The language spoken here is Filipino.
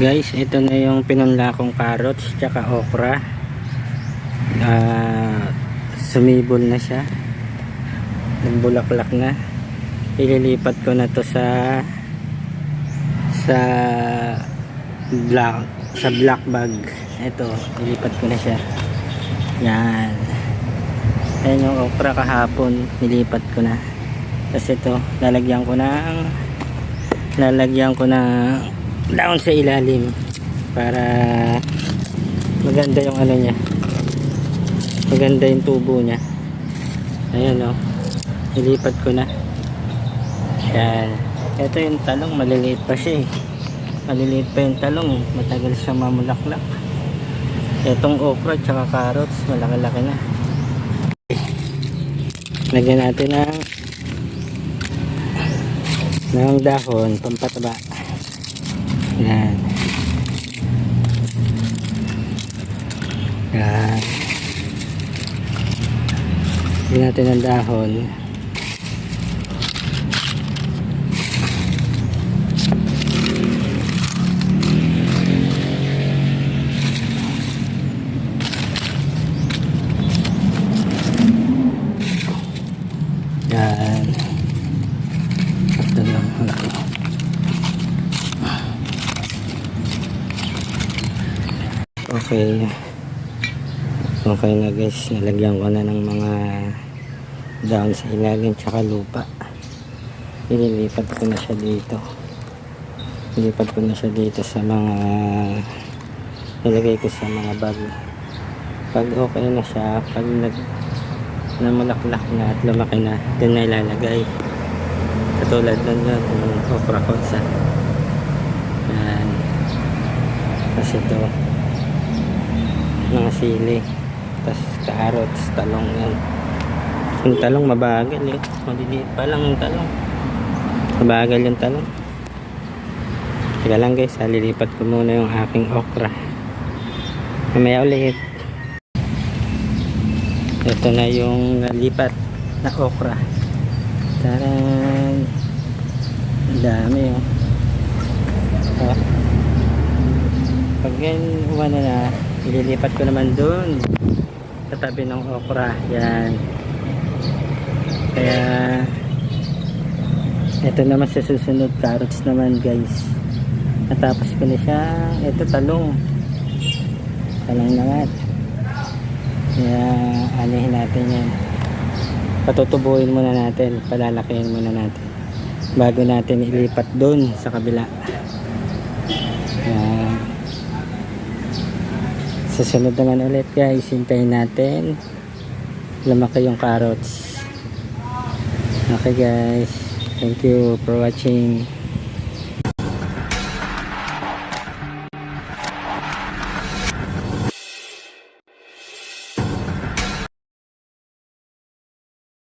guys, ito na yung pinunla carrots tsaka okra. Ah, sumibol na siya. Nagbulaklak na. Ililipat ko na to sa sa black sa black bag. Ito, ilipat ko na siya. Yan. Ayan yung okra kahapon, nilipat ko na. Tapos ito, lalagyan ko ng lalagyan ko ng down sa ilalim. Para maganda yung ano niya. Maganda yung tubo niya. Ayan o nilipat ko na. Yan ito yung talong maliliit pa siya eh. Maliliit pa yung talong eh. matagal siya mamulaklak. Itong okra tsaka carrots malaki-laki na. Lagyan natin ng ng dahon pampataba yan. Yan. Lagyan natin ng dahon. Yan ito lang malaki Okay. Okay na guys, nalagyan ko na ng mga dahon sa ilalim tsaka lupa. Ililipat ko na siya dito. Ililipat ko na siya dito sa mga nilagay ko sa mga bag. Pag okay na siya, pag nag namulaklak na at lumaki na, dun na ilalagay. Katulad nun yun, yung okra ko yan. Tapos ito, mga sili. Tapos carrots, talong yan. Yung talong mabagal eh. Maliliit pa lang yung talong. Mabagal yung talong. Teka lang guys ha, lilipat ko muna yung aking okra. Mamaya ulit. Ito na yung lipat na okra. Taran ang dami oh. Oh pag yan na ililipat ko naman dun sa tabi ng okra. Yan. Kaya ito naman sa susunod carrots naman guys. Natapos ko na siya. Ito talong. Talong na nga. Kaya anihin natin yan. Patutubuin muna natin. Palalakihin muna natin. Bago natin ilipat dun sa kabila. Yan Susunod naman ulit guys, hintayin natin lumaki yung carrots. Okay guys, thank you for watching.